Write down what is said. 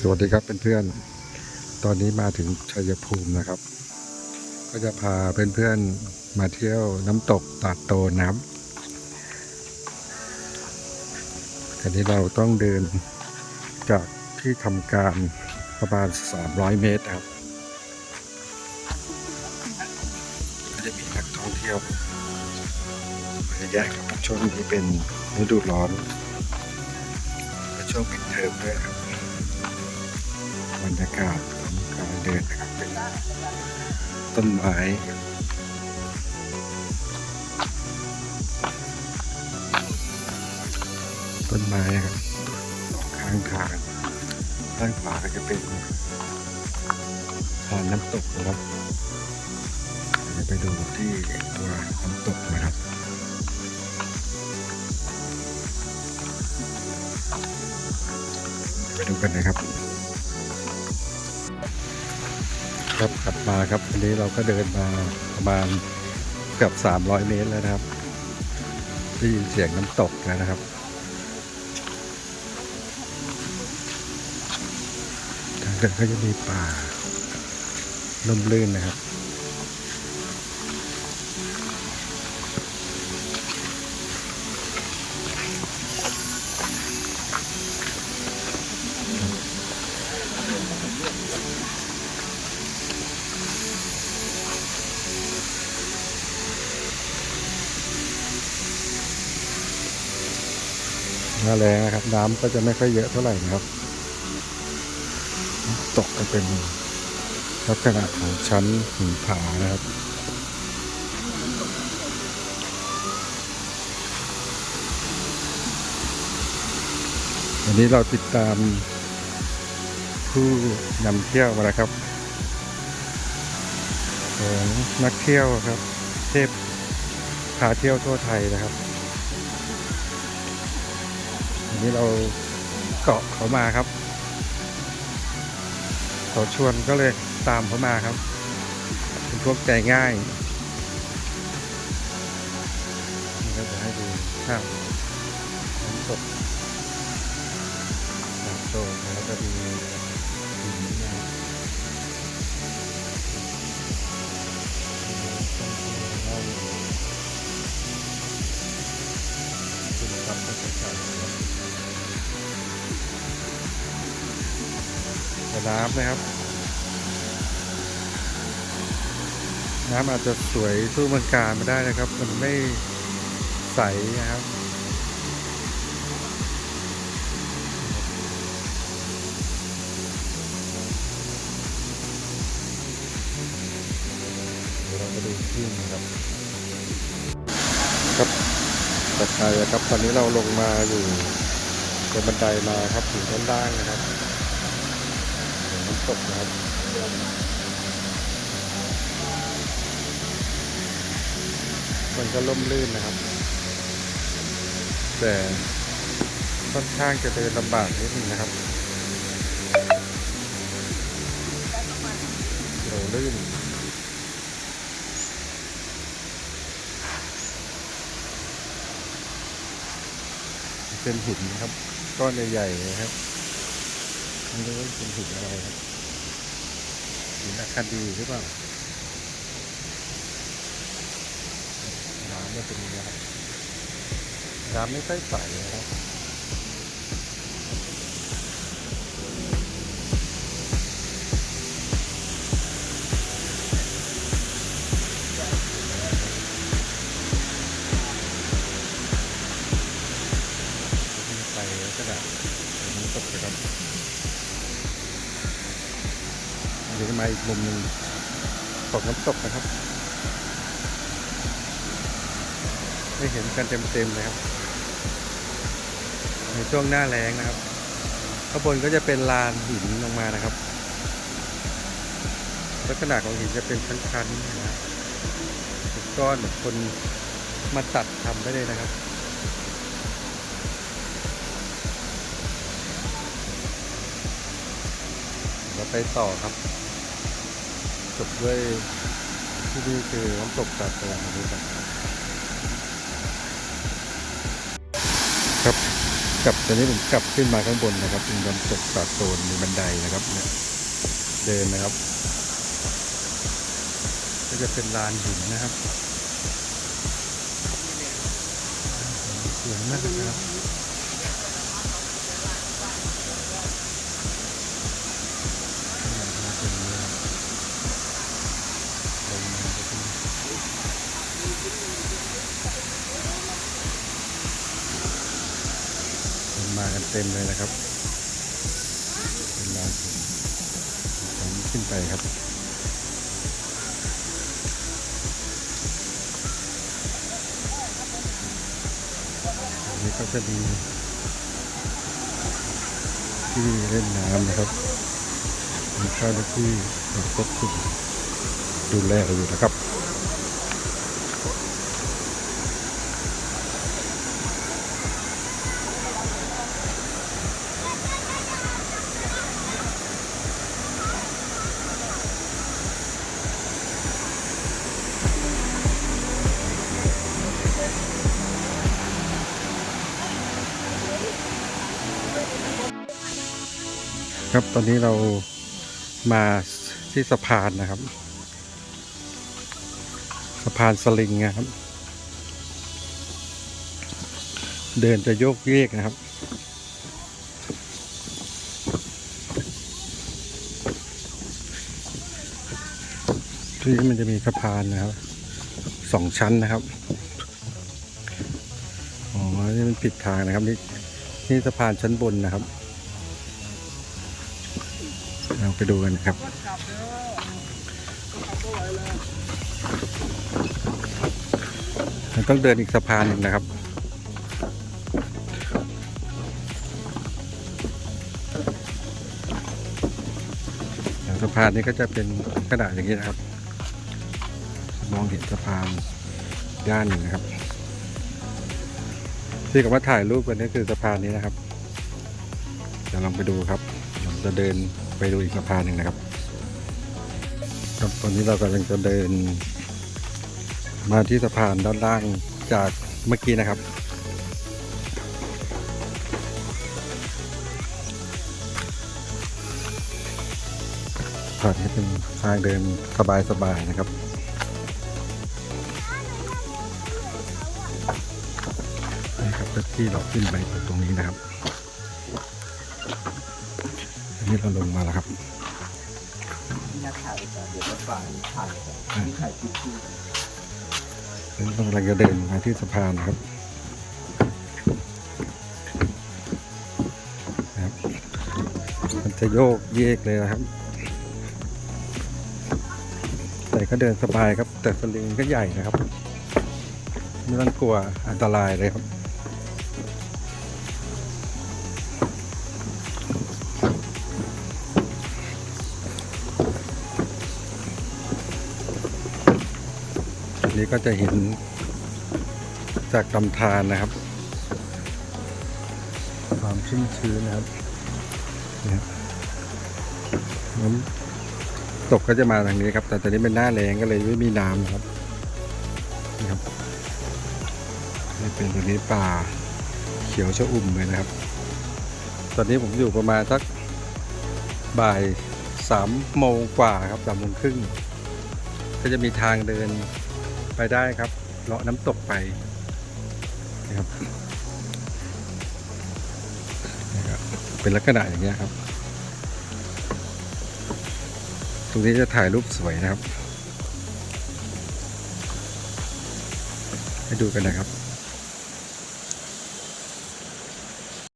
สวัสดีครับเเพื่อนๆ ตอนนี้มาถึงชัยภูมินะครับ ก็จะพาเพื่อนๆ มาเที่ยวน้ำตกตาดโตน้ำทีนี้เราต้องเดินจากที่ทำการประมาณ 300 เมตรครับจะมีนักท่องเที่ยวเยอะแยะครับช่วงนี้เป็นฤดูร้อนและช่วงปิดเทอมด้วยครับ รรยากาศของการเดินนะครับเป็นต้นไม้ต้นไม้ครับข้างทางด้านขวาก็จะเป็นทานน้ำตกนะครับเดี๋ยวไปดูที่ตัวน้ำตกนะครับไปดูกันนะครับ มาครับวันนี้เราก็เดินมาประมาณเกือบ300 เมตรแล้วนะครับได้ยินเสียงน้ำตกแล้วนะครับ ทางเดินก็จะมีป่าล่มลื่นนะครับ แรงนะครับ น้ำก็จะไม่ค่อยเยอะเท่าไหร่นะครับ ตกก็เป็นลักษณะของชั้นหินผานะครับวันนี้เราติดตามผู้นำเที่ยวมาแล้วครับของนักเที่ยวครับ เทพพาเที่ยวทั่วไทยนะครับ นี้เราเกาะเขามาครับเขาชวนก็เลยตามเขามาครับเป็นพวกใจง่ายนี่ก็จะให้ดูภาพน้ำตกน้ำตกแล้วก็มี น้ำนะครับ น้ำอาจจะสวยสู้เมืองการไม่ได้นะครับ มันไม่ใสนะครับเดี๋ยวเราไปดูที่นะครับ ครับจากไกลนะครับ ตอนนี้เราลงมาอยู่บนบันไดมาครับถึงด้านล่างนะครับ ตกนะครับมันก็ล่มลื่นนะครับ แต่ค่อนข้างจะเดินลำบากนิดนึงนะครับโหลื่นเป็นหินนะครับ ก้อนใหญ่ๆนะครับไม่รู้ว่าเป็นหินอะไรครับ หินอะคาดีหรือเปล่าน้ำไม่เป็นนะครับน้ำไม่ค่อยใสนะครับ อีกมุมหนึ่งตกน้ำตกนะครับให้เห็นกันเต็มๆเลยครับ ในช่วงหน้าแรงนะครับ ข้างบนก็จะเป็นลานหินลงมานะครับ ลักษณะของหินจะเป็นชั้นๆนะครับก้อนเหมือนคนมาตัดทำได้เลยนะครับเราไปต่อครับ จบด้วยที่นี่คือน้ำตกตาดโตนนะครับครับกลับตอนนี้ผมกลับขึ้นมาข้างบนนะครับเป็นน้ำตกสาโซนมีบันไดนะครับเนี่ยเดินนะครับ ก็จะเป็นลานหินนะครับสวยมากนะครับ มากันเต็มเลยนะครับเป็นลานผมขึ้นไปครับนนี้ก็จะมีที่เล่นน้ำนะครับมีเจ้าหน้าที่ควบคุมดูแลอยู่นะครับ ครับ ตอนนี้เรามาที่สะพานนะครับ สะพานสลิงนะครับ เดินจะโยกเยกนะครับ ที่นี่มันจะมีสะพานนะครับสองชั้นนะครับอ๋อนี่มันผิดทางนะครับ นี่นี่สะพานชั้นบนนะครับ เราไปดูกันครับต้องเดินอีกสะพานหนึ่งนะครับสะพานนี้ก็จะเป็นกระดาษอย่างนี้นะครับ มองเห็นสะพานด้านหนึ่งนะครับ ที่กับว่าถ่ายรูปกันนี่คือสะพานนี้นะครับเดี๋ยวลองไปดูครับผมจะเดิน ไปดูอีกสะพานหนึ่งนะครับครับตอนนี้เรากำลังจะเดิน มาที่สะพานด้านล่างจากเมื่อกี้นะครับสะพานนี้เป็นทางเดินสบายๆนะครับนี่ครับที่เราขึ้นไปตรงนี้นะครับ นนี้เราลงมาแล้วครับนักข่าวจะเดี๋ยวจะฟังถ่ายที่ถ่ายคลิปที่เรากำลังจะเดินมาที่สะพานนะครับนะครับ มันจะโยกเยกเลยนะครับ แต่ก็เดินสบายครับ แต่สลิงก็ใหญ่นะครับ ไม่ต้องกลัวอันตรายเลยครับ นี้ก็จะเห็นจากลำธารนะครับ ความชุ่มชื้นนะครับน้ำตกก็จะมาทางนี้ครับ แต่ตอนนี้เป็นหน้าแรงก็เลยไม่มีน้ำนะครับนี่ครับนี่เป็นตัวนี้ป่าเขียวชะอุ่มเลยนะครับ ตอนนี้ผมอยู่ประมาณสักบ่ายสามโมงกว่าครับสามโมงครึ่งก็จะมีทางเดิน ไปได้ครับเลาะน้ำตกไปนะครับเป็นลักษณะอย่างเงี้ยครับ ตรงนี้จะถ่ายรูปสวยนะครับ ให้ดูกันนะครับ